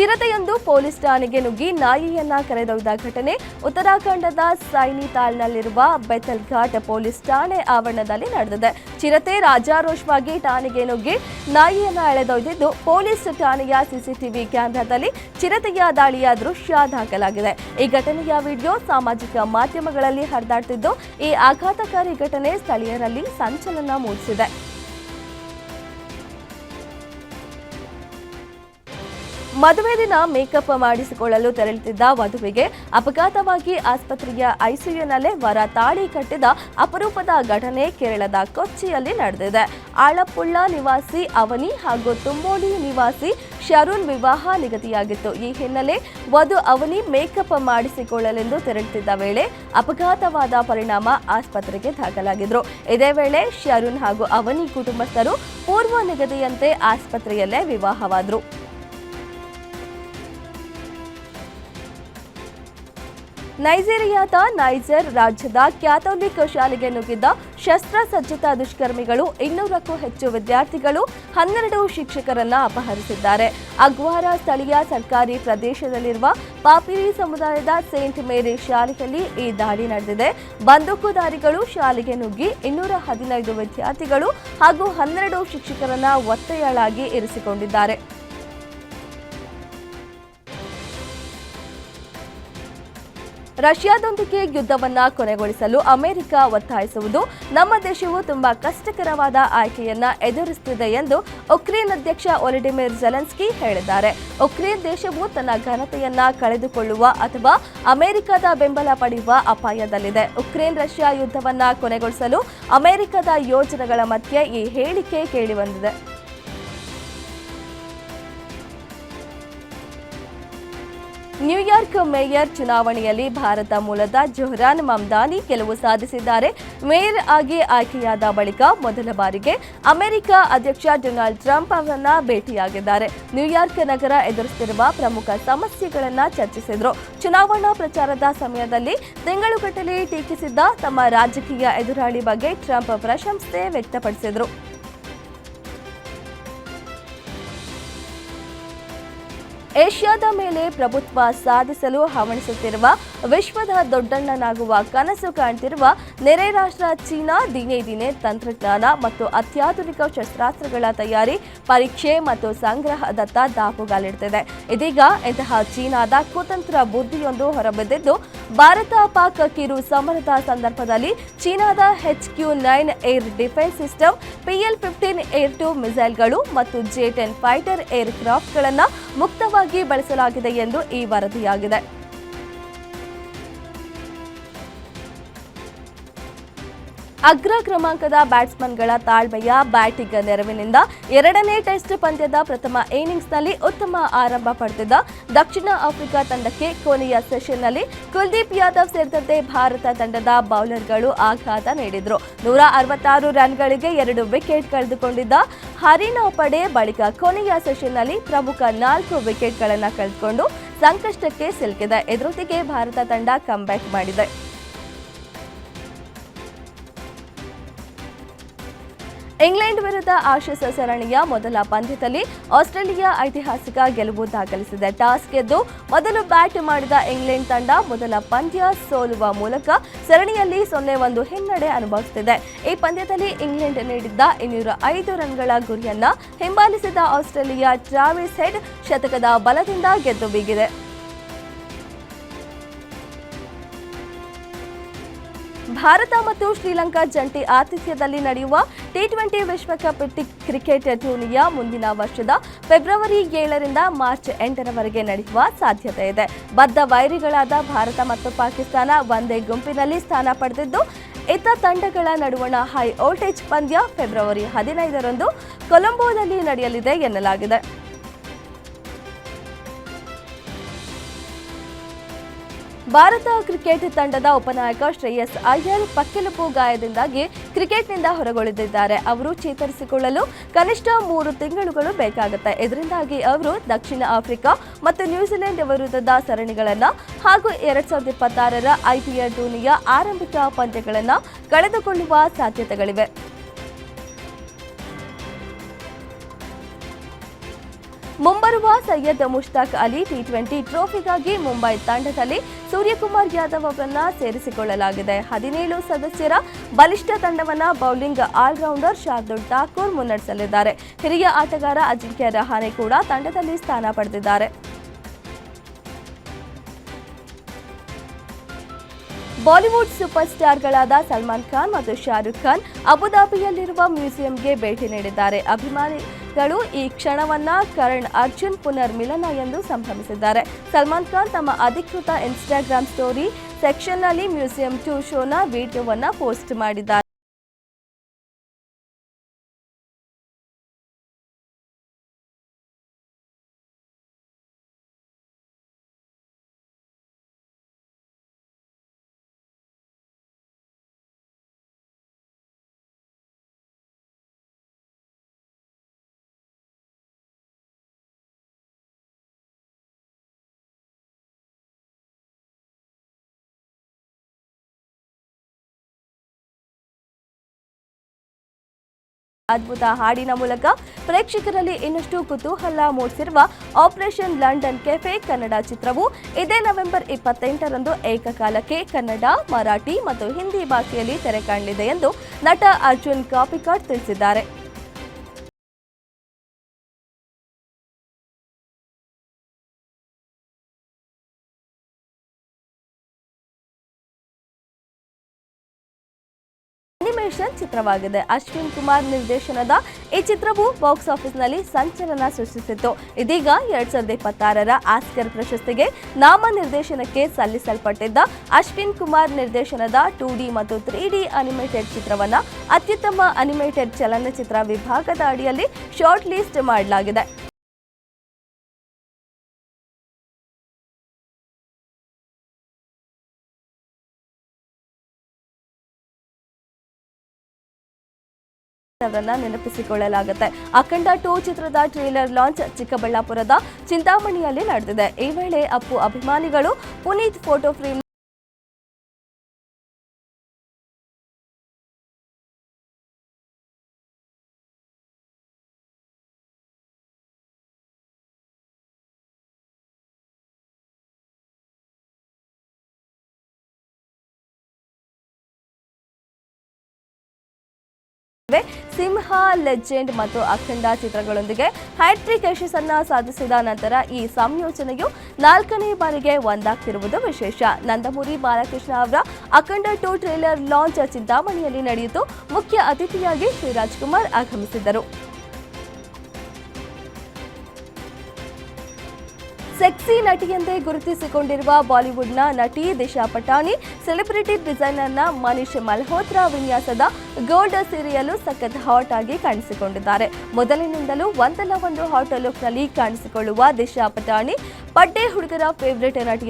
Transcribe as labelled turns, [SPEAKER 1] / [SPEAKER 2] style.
[SPEAKER 1] ಚಿರತೆಯೊಂದು police ಠಾಣೆಗೆ ನುಗ್ಗಿ ನಾಯಿಯನ್ನ ಕರೆದೊಯ್ದ ಘಟನೆ. ಉತ್ತರಾಖಂಡದ ಸೈನಿತಾಲ್ನಲ್ಲಿರುವ ಬೆತಲ್ ಘಾಟ್ ಪೊಲೀಸ್ ಠಾಣೆ ಆವರಣದಲ್ಲಿ ನಡೆದಿದೆ. ಚಿರತೆ ರಾಜಾರೋಷವಾಗಿ ಠಾಣೆಗೆ ನುಗ್ಗಿ ನಾಯಿಯನ್ನ ಎಳೆದೊಯ್ದಿದ್ದು ಪೊಲೀಸ್ ಠಾಣೆಯ ಸಿಸಿಟಿವಿ ಕ್ಯಾಮೆರಾದಲ್ಲಿ ಚಿರತೆಯ ದಾಳಿಯ ದೃಶ್ಯ ದಾಖಲಾಗಿದೆ. ಈ ಘಟನೆಯ ವಿಡಿಯೋ ಸಾಮಾಜಿಕ ಮಾಧ್ಯಮಗಳಲ್ಲಿ ಹರಿದಾಡ್ತಿದ್ದು ಈ ಆಘಾತಕಾರಿ ಘಟನೆ ಸ್ಥಳೀಯರಲ್ಲಿ ಸಂಚಲನ ಮೂಡಿಸಿದೆ. ಮದುವೆ ದಿನ ಮೇಕಪ್ ಮಾಡಿಸಿಕೊಳ್ಳಲು ತೆರಳುತ್ತಿದ್ದ ವಧುವಿಗೆ ಅಪಘಾತವಾಗಿ ಆಸ್ಪತ್ರೆಯ ಐಸಿಯುನಲ್ಲೇ ವರ ತಾಳಿ ಕಟ್ಟಿದ ಅಪರೂಪದ ಘಟನೆ ಕೇರಳದ ಕೊಚ್ಚಿಯಲ್ಲಿ ನಡೆದಿದೆ. ಆಳಪ್ಪುಳ್ಳ ನಿವಾಸಿ ಅವನಿ ಹಾಗೂ ತುಂಬೋಳಿ ನಿವಾಸಿ ಶರುಣ್ ವಿವಾಹ ನಿಗದಿಯಾಗಿತ್ತು. ಈ ಹಿನ್ನೆಲೆ ವಧು ಅವನಿ ಮೇಕಪ್ ಮಾಡಿಸಿಕೊಳ್ಳಲೆಂದು ತೆರಳುತ್ತಿದ್ದ ವೇಳೆ ಅಪಘಾತವಾದ ಪರಿಣಾಮ ಆಸ್ಪತ್ರೆಗೆ ದಾಖಲಾಗಿದ್ರು. ಇದೇ ವೇಳೆ ಶರುಣ್ ಹಾಗೂ ಅವನಿ ಕುಟುಂಬಸ್ಥರು ಪೂರ್ವ ನಿಗದಿಯಂತೆ ಆಸ್ಪತ್ರೆಯಲ್ಲೇ ವಿವಾಹವಾದರು. ನೈಜೀರಿಯಾದ ನೈಜರ್ ರಾಜ್ಯದ ಕ್ಯಾಥೋಲಿಕ್ ಶಾಲೆಗೆ ನುಗ್ಗಿದ್ದ ಶಸ್ತ್ರಸಜ್ಜಿತ ದುಷ್ಕರ್ಮಿಗಳು ಇನ್ನೂರಕ್ಕೂ ಹೆಚ್ಚು ವಿದ್ಯಾರ್ಥಿಗಳು ಹನ್ನೆರಡು ಶಿಕ್ಷಕರನ್ನ ಅಪಹರಿಸಿದ್ದಾರೆ. ಅಗ್ವಾರ ಸ್ಥಳೀಯ ಸರ್ಕಾರಿ ಪ್ರದೇಶದಲ್ಲಿರುವ ಪಾಪಿರಿ ಸಮುದಾಯದ ಸೇಂಟ್ ಮೇರಿ ಶಾಲೆಯಲ್ಲಿ ಈ ದಾಳಿ ನಡೆದಿದೆ. ಬಂದೂಕುದಾರಿಗಳು ಶಾಲೆಗೆ ನುಗ್ಗಿ ಇನ್ನೂರ ಹದಿನೈದು ವಿದ್ಯಾರ್ಥಿಗಳು ಹಾಗೂ ಹನ್ನೆರಡು ಶಿಕ್ಷಕರನ್ನ ಒತ್ತೆಯಾಳಾಗಿ ಇರಿಸಿಕೊಂಡಿದ್ದಾರೆ. ರಷ್ಯಾದೊಂದಿಗೆ ಯುದ್ಧವನ್ನ ಕೊನೆಗೊಳಿಸಲು ಅಮೆರಿಕ ಒತ್ತಾಯಿಸುವುದು ನಮ್ಮ ದೇಶವು ತುಂಬಾ ಕಷ್ಟಕರವಾದ ಆಯ್ಕೆಯನ್ನ ಎದುರಿಸುತ್ತಿದೆ ಎಂದು ಉಕ್ರೇನ್ ಅಧ್ಯಕ್ಷ ಒಲಿಡಿಮಿರ್ ಜೆಲೆನ್ಸ್ಕಿ ಹೇಳಿದ್ದಾರೆ. ಉಕ್ರೇನ್ ದೇಶವು ತನ್ನ ಘನತೆಯನ್ನ ಕಳೆದುಕೊಳ್ಳುವ ಅಥವಾ ಅಮೆರಿಕದ ಬೆಂಬಲ ಪಡೆಯುವ ಅಪಾಯದಲ್ಲಿದೆ. ಉಕ್ರೇನ್ ರಷ್ಯಾ ಯುದ್ಧವನ್ನ ಕೊನೆಗೊಳಿಸಲು ಅಮೆರಿಕದ ಯೋಜನೆಗಳ ಮಧ್ಯೆ ಈ ಹೇಳಿಕೆ ಕೇಳಿಬಂದಿದೆ ನ್ಯೂಯಾರ್ಕ್ ಮೇಯರ್ ಚುನಾವಣೆಯಲ್ಲಿ ಭಾರತ ಮೂಲದ ಜೊಹ್ರಾನ್ ಮಮ್ದಾನಿ ಗೆಲುವು ಸಾಧಿಸಿದ್ದಾರೆ. ಮೇಯರ್ ಆಗಿ ಆಯ್ಕೆಯಾದ ಬಳಿಕ ಮೊದಲ ಬಾರಿಗೆ ಅಮೆರಿಕ ಅಧ್ಯಕ್ಷ ಡೊನಾಲ್ಡ್ ಟ್ರಂಪ್ ಅವರನ್ನ ಭೇಟಿಯಾಗಿದ್ದಾರೆ. ನ್ಯೂಯಾರ್ಕ್ ನಗರ ಎದುರಿಸುತ್ತಿರುವ ಪ್ರಮುಖ ಸಮಸ್ಯೆಗಳನ್ನ ಚರ್ಚಿಸಿದ್ರು. ಚುನಾವಣಾ ಪ್ರಚಾರದ ಸಮಯದಲ್ಲಿ ತಿಂಗಳುಗಟ್ಟಲೆ ಟೀಕಿಸಿದ್ದ ತಮ್ಮ ರಾಜಕೀಯ ಎದುರಾಳಿ ಬಗ್ಗೆ ಟ್ರಂಪ್ ಪ್ರಶಂಸೆ ವ್ಯಕ್ತಪಡಿಸಿದ್ರು. ಏಷ್ಯಾದ ಮೇಲೆ ಪ್ರಭುತ್ವ ಸಾಧಿಸಲು ಹವಣಿಸುತ್ತಿರುವ ವಿಶ್ವದ ದೊಡ್ಡಣ್ಣನಾಗುವ ಕನಸು ಕಾಣ್ತಿರುವ ನೆರೆ ರಾಷ್ಟ್ರ ಚೀನಾ, ದಿನೇ ದಿನೇ ತಂತ್ರಜ್ಞಾನ ಮತ್ತು ಅತ್ಯಾಧುನಿಕ ಶಸ್ತ್ರಾಸ್ತ್ರಗಳ ತಯಾರಿ, ಪರೀಕ್ಷೆ ಮತ್ತು ಸಂಗ್ರಹದತ್ತ ದಾಪುಗಾಲಿಡ್ತಿದೆ. ಇದೀಗ ಇಂತಹ ಚೀನಾದ ಕುತಂತ್ರ ಬುದ್ಧಿಯೊಂದು ಹೊರಬಿದ್ದಿದ್ದು, ಭಾರತ ಪಾಕ್ ಕಿರು ಸಮರದ ಸಂದರ್ಭದಲ್ಲಿ ಚೀನಾದ H Q nine air defence system PL fifteen air to ಮಿಸೈಲ್ಗಳು ಮತ್ತು ಜೆ ಟೆನ್ ಫೈಟರ್ ಏರ್ ಕ್ರಾಫ್ಟ್ಗಳನ್ನು ಮುಕ್ತವಾಗಿ ಬಳಸಲಾಗಿದೆ ಎಂದು ಈ ವರದಿಯಾಗಿದೆ. ಅಗ್ರ ಕ್ರಮಾಂಕದ ಬ್ಯಾಟ್ಸ್ಮನ್ಗಳ ತಾಳ್ಮೆಯ ಬ್ಯಾಟಿಂಗ್ ನೆರವಿನಿಂದ ಎರಡನೇ ಟೆಸ್ಟ್ ಪಂದ್ಯದ ಪ್ರಥಮ ಇನ್ನಿಂಗ್ಸ್ನಲ್ಲಿ ಉತ್ತಮ ಆರಂಭ ಪಡೆದಿದ್ದ ದಕ್ಷಿಣ ಆಫ್ರಿಕಾ ತಂಡಕ್ಕೆ ಕೊನೆಯ ಸೆಷನ್ನಲ್ಲಿ ಕುಲ್ದೀಪ್ ಯಾದವ್ ಸೇರಿದಂತೆ ಭಾರತ ತಂಡದ ಬೌಲರ್ಗಳು ಆಘಾತ ನೀಡಿದರು. ನೂರ ಅರವತ್ತಾರು ರನ್ಗಳಿಗೆ ಎರಡು ವಿಕೆಟ್ ಕಳೆದುಕೊಂಡಿದ್ದ ಹರಿನಾ ಪಡೆ ಬಳಿಕ ಕೊನೆಯ ಸೆಷನ್ನಲ್ಲಿ ಪ್ರಮುಖ ನಾಲ್ಕು ವಿಕೆಟ್ಗಳನ್ನು ಕಳೆದುಕೊಂಡು ಸಂಕಷ್ಟಕ್ಕೆ ಸಿಲುಕಿದೆ. ಇದರೊಂದಿಗೆ ಭಾರತ ತಂಡ ಕಂಬ್ಯಾಕ್ ಮಾಡಿದೆ. ಇಂಗ್ಲೆಂಡ್ ವಿರುದ್ಧ ಆಶೀಸ್ ಸರಣಿಯ ಮೊದಲ ಪಂದ್ಯದಲ್ಲಿ ಆಸ್ಟ್ರೇಲಿಯಾ ಐತಿಹಾಸಿಕ ಗೆಲುವು ದಾಖಲಿಸಿದೆ. ಟಾಸ್ ಗೆದ್ದು ಮೊದಲು ಬ್ಯಾಟ್ ಮಾಡಿದ ಇಂಗ್ಲೆಂಡ್ ತಂಡ ಮೊದಲ ಪಂದ್ಯ ಸೋಲುವ ಮೂಲಕ ಸರಣಿಯಲ್ಲಿ ಸೊನ್ನೆ ಒಂದು ಹಿನ್ನಡೆ ಅನುಭವಿಸುತ್ತಿದೆ. ಈ ಪಂದ್ಯದಲ್ಲಿ ಇಂಗ್ಲೆಂಡ್ ನೀಡಿದ್ದ ಇನ್ನೂರ ಐದು ರನ್ಗಳ ಗುರಿಯನ್ನ ಹಿಂಬಾಲಿಸಿದ ಆಸ್ಟ್ರೇಲಿಯಾ ಟ್ರಾವಿಸ್ ಹೆಡ್ ಶತಕದ ಬಲದಿಂದ ಗೆದ್ದು ಬೀಗಿದೆ. ಭಾರತ ಮತ್ತು ಶ್ರೀಲಂಕಾ ಜಂಟಿ ಆತಿಥ್ಯದಲ್ಲಿ ನಡೆಯುವ ಟಿ ಟ್ವೆಂಟಿ ವಿಶ್ವಕಪ್ ಕ್ರಿಕೆಟ್ ಟೂರ್ನಿಯ ಮುಂದಿನ ವರ್ಷದ ಫೆಬ್ರವರಿ ಏಳರಿಂದ ಮಾರ್ಚ್ ಎಂಟರವರೆಗೆ ನಡೆಯುವ ಸಾಧ್ಯತೆ ಇದೆ. ಬದ್ಧ ವೈರಿಗಳಾದ ಭಾರತ ಮತ್ತು ಪಾಕಿಸ್ತಾನ ಒಂದೇ ಗುಂಪಿನಲ್ಲಿ ಸ್ಥಾನ ಪಡೆದಿದ್ದು, ಇತ್ತ ತಂಡಗಳ ನಡುವಣ ಹೈ ವೋಲ್ಟೇಜ್ ಪಂದ್ಯ ಫೆಬ್ರವರಿ ಹದಿನೈದರಂದು ಕೊಲಂಬೋದಲ್ಲಿ ನಡೆಯಲಿದೆ ಎನ್ನಲಾಗಿದೆ. ಭಾರತ ಕ್ರಿಕೆಟ್ ತಂಡದ ಉಪನಾಯಕ ಶ್ರೇಯಸ್ ಅಯ್ಯರ್ ಪಕ್ಕೆಲುಪು ಗಾಯದಿಂದಾಗಿ ಕ್ರಿಕೆಟ್ನಿಂದ ಹೊರಗುಳಿದಿದ್ದಾರೆ. ಅವರು ಚೇತರಿಸಿಕೊಳ್ಳಲು ಕನಿಷ್ಠ ಮೂರು ತಿಂಗಳುಗಳು ಬೇಕಾಗುತ್ತೆ. ಇದರಿಂದಾಗಿ ಅವರು ದಕ್ಷಿಣ ಆಫ್ರಿಕಾ ಮತ್ತು ನ್ಯೂಜಿಲೆಂಡ್ ವಿರುದ್ಧದ ಸರಣಿಗಳನ್ನು ಹಾಗೂ ಎರಡ್ ಸಾವಿರದ ಇಪ್ಪತ್ತಾರರ ಐಪಿಎಲ್ ಟೂರ್ನಿಯ ಆರಂಭಿಕ ಪಂದ್ಯಗಳನ್ನು ಕಳೆದುಕೊಳ್ಳುವ ಸಾಧ್ಯತೆಗಳಿವೆ. ಮುಂಬರುವ ಸೈಯದ್ ಮುಷ್ತಾಕ್ ಅಲಿ ಟಿ ಟ್ವೆಂಟಿ ಟ್ರೋಫಿಗಾಗಿ ಮುಂಬೈ ತಂಡದಲ್ಲಿ ಸೂರ್ಯಕುಮಾರ್ ಯಾದವ್ ಅವರನ್ನ ಸೇರಿಸಿಕೊಳ್ಳಲಾಗಿದೆ. ಹದಿನೇಳು ಸದಸ್ಯರ ಬಲಿಷ್ಠ ತಂಡವನ್ನ bowling all rounder Shardul Thakur ಮುನ್ನಡೆಸಲಿದ್ದಾರೆ. ಹಿರಿಯ ಆಟಗಾರ ಅಜಿಂಕ್ಯ ರಹಾನೆ ಕೂಡ ತಂಡದಲ್ಲಿ ಸ್ಥಾನ ಪಡೆದಿದ್ದಾರೆ. ಬಾಲಿವುಡ್ ಸೂಪರ್ ಸ್ಟಾರ್ಗಳಾದ ಸಲ್ಮಾನ್ ಖಾನ್ ಮತ್ತು ಶಾರುಖ್ ಖಾನ್ ಅಬುದಾಬಿಯಲ್ಲಿರುವ ಮ್ಯೂಸಿಯಂಗೆ ಭೇಟಿ ನೀಡಿದ್ದಾರೆ. ಅಭಿಮಾನಿಗಳು ಈ ಕ್ಷಣವನ್ನ ಕರಣ್ ಅರ್ಜುನ್ ಪುನರ್ ಮಿಲನ ಎಂದು ಸಂಭ್ರಮಿಸಿದ್ದಾರೆ. ಸಲ್ಮಾನ್ ಖಾನ್ ತಮ್ಮ ಅಧಿಕೃತ ಇನ್ಸ್ಟಾಗ್ರಾಮ್ ಸ್ಟೋರಿ ಸೆಕ್ಷನ್ನಲ್ಲಿ ಮ್ಯೂಸಿಯಂ ಟೂ ಶೋನ ವಿಡಿಯೋವನ್ನು ಪೋಸ್ಟ್ ಮಾಡಿದ್ದಾರೆ. ಅದ್ಭುತ ಹಾಡಿನ ಮೂಲಕ ಪ್ರೇಕ್ಷಕರಲ್ಲಿ ಇನ್ನಷ್ಟು ಕುತೂಹಲ ಮೂಡಿಸಿರುವ ಆಪರೇಷನ್ ಲಂಡನ್ ಕೆಫೆ ಕನ್ನಡ ಚಿತ್ರವು ಇದೇ ನವೆಂಬರ್ ಇಪ್ಪತ್ತೆಂಟರಂದು ಏಕಕಾಲಕ್ಕೆ ಕನ್ನಡ, ಮರಾಠಿ ಮತ್ತು ಹಿಂದಿ ಭಾಷೆಯಲ್ಲಿ ತೆರೆ ಎಂದು ನಟ ಅರ್ಜುನ್ ಕಾಪಿಕಾಡ್ ತಿಳಿಸಿದ್ದಾರೆ. ಅನಿಮೇಷನ್ ಚಿತ್ರವಾಗಿದೆ. ಅಶ್ವಿನ್ ಕುಮಾರ್ ನಿರ್ದೇಶನದ ಈ ಚಿತ್ರವು ಬಾಕ್ಸ್ ಆಫೀಸ್ನಲ್ಲಿ ಸಂಚಲನ ಸೃಷ್ಟಿಸಿತ್ತು. ಇದೀಗ ಎರಡ್ ಸಾವಿರದ ಇಪ್ಪತ್ತಾರರ ಆಸ್ಕರ್ ಪ್ರಶಸ್ತಿಗೆ ನಾಮ ನಿರ್ದೇಶನಕ್ಕೆ ಸಲ್ಲಿಸಲ್ಪಟ್ಟಿದ್ದ ಅಶ್ವಿನ್ ಕುಮಾರ್ ನಿರ್ದೇಶನದ ಟೂ ಡಿ ಮತ್ತು ತ್ರೀ ಡಿ ಅನಿಮೇಟೆಡ್ ಚಿತ್ರವನ್ನ ಅತ್ಯುತ್ತಮ ಅನಿಮೇಟೆಡ್ ಚಲನಚಿತ್ರ ವಿಭಾಗದ ಅಡಿಯಲ್ಲಿ ಶಾರ್ಟ್ ಲಿಸ್ಟ್ ಮಾಡಲಾಗಿದೆ. ಅವರನ್ನ ನೆನಪಿಸಿಕೊಳ್ಳಲಾಗುತ್ತೆ. ಅಖಂಡ ಟೂ ಚಿತ್ರದ ಟ್ರೇಲರ್ ಲಾಂಚ್ ಚಿಕ್ಕಬಳ್ಳಾಪುರದ ಚಿಂತಾಮಣಿಯಲ್ಲಿ ನಡೆದಿದೆ. ಈ ವೇಳೆ ಅಪ್ಪು ಅಭಿಮಾನಿಗಳು Puneeth photo frame Simha, legend ಮತ್ತು ಅಖಂಡ ಚಿತ್ರಗಳೊಂದಿಗೆ ಹ್ಯಾಟ್ರಿಕ್ ಯಶಸ್ಸನ್ನ ಸಾಧಿಸಿದ ನಂತರ ಈ ಸಂಯೋಜನೆಯು ನಾಲ್ಕನೇ ಬಾರಿಗೆ ಒಂದಾಗ್ತಿರುವುದು ವಿಶೇಷ. ನಂದಮೂರಿ ಬಾಲಕೃಷ್ಣ ಅವರ ಅಖಂಡ ಟೂ ಟ್ರೇಲರ್ ಲಾಂಚ್ ಚಿಂತಾಮಣಿಯಲ್ಲಿ ನಡೆಯಿತು. ಮುಖ್ಯ ಅತಿಥಿಯಾಗಿ ಶ್ರೀರಾಜ್ ಕುಮಾರ್ ಆಗಮಿಸಿದ್ದರು. ಸೆಕ್ಸಿ ನಟಿಯಂತೆ ಗುರುತಿಸಿಕೊಂಡಿರುವ ಬಾಲಿವುಡ್ನ ನಟಿ ದಿಶಾ ಪಟಾಣಿ ಸೆಲೆಬ್ರಿಟಿ ಡಿಸೈನರ್ನ ಮನೀಷ್ ಮಲ್ಹೋತ್ರಾ ವಿನ್ಯಾಸದ ಗೋಲ್ಡ್ ಸೀರೆಯಲ್ಲೂ ಸಖತ್ ಹಾಟ್ ಆಗಿ ಕಾಣಿಸಿಕೊಂಡಿದ್ದಾರೆ. ಮೊದಲಿನಿಂದಲೂ ಒಂದಲ್ಲ ಒಂದು ಹಾಟ್ ಲುಕ್ನಲ್ಲಿ ಕಾಣಿಸಿಕೊಳ್ಳುವ ದಿಶಾ ಪಟಾಣಿ ಪಡ್ಡೆ ಹುಡುಗರ ಫೇವರೇಟ್ ನಟಿ